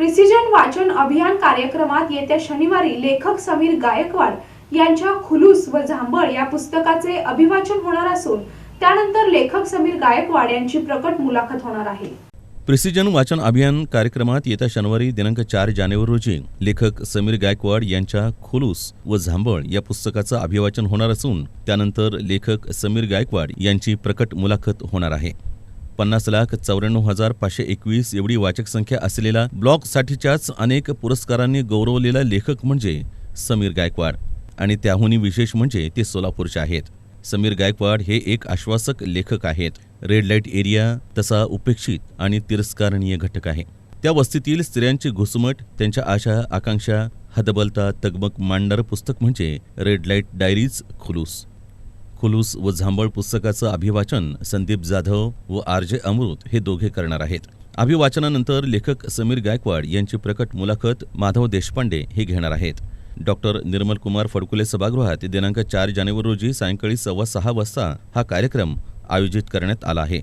Precision वाचन अभियान कार्यक्रमात येत्या शनिवारी लेखक समीर गायकवाड यांच्या खुलूस व झांबळ या पुस्तकाचे अभिवाचन होणार असून त्यानंतर लेखक समीर गायकवाड यांची प्रकट मुलाखत होणार आहे. प्रिसिजन वाचन अभियान कार्यक्रमात येत्या शनिवारी दिनांक चार जानेवारी रोजी लेखक समीर गायकवाड यांच्या खुलूस व झांबळ या पुस्तकाचं अभिवाचन होणार असून त्यानंतर लेखक समीर गायकवाड यांची प्रकट मुलाखत होणार आहे. पन्नास लाख चौऱ्याण्णव हजार पाचशे एकवीस एवढी वाचक संख्या असलेला ब्लॉगसाठीच्याच अनेक पुरस्कारांनी गौरवलेला लेखक म्हणजे समीर गायकवाड. आणि त्याहूनही विशेष म्हणजे ते सोलापूरचे आहेत. समीर गायकवाड हे एक आश्वासक लेखक आहेत. रेड लाइट एरिया तसा उपेक्षित आणि तिरस्कारणीय घटक आहे. त्या वस्तीतील स्त्रियांची घुसमट त्यांच्या आशा आकांक्षा हदबलता तगमग मांडणारं पुस्तक म्हणजे red light diaries Khuloos. Khuloos व झांबळ पुस्तकाचं अभिवाचन संदीप जाधव व आर जे अमृत हे दोघे करणार आहेत. अभिवाचनानंतर लेखक समीर गायकवाड यांची प्रकट मुलाखत माधव देशपांडे हे घेणार आहेत. डॉक्टर निर्मलकुमार फडकुले सभागृहात दिनांक चार जानेवारी रोजी सायंकाळी सव्वा सहा वाजता हा कार्यक्रम आयोजित करण्यात आला आहे.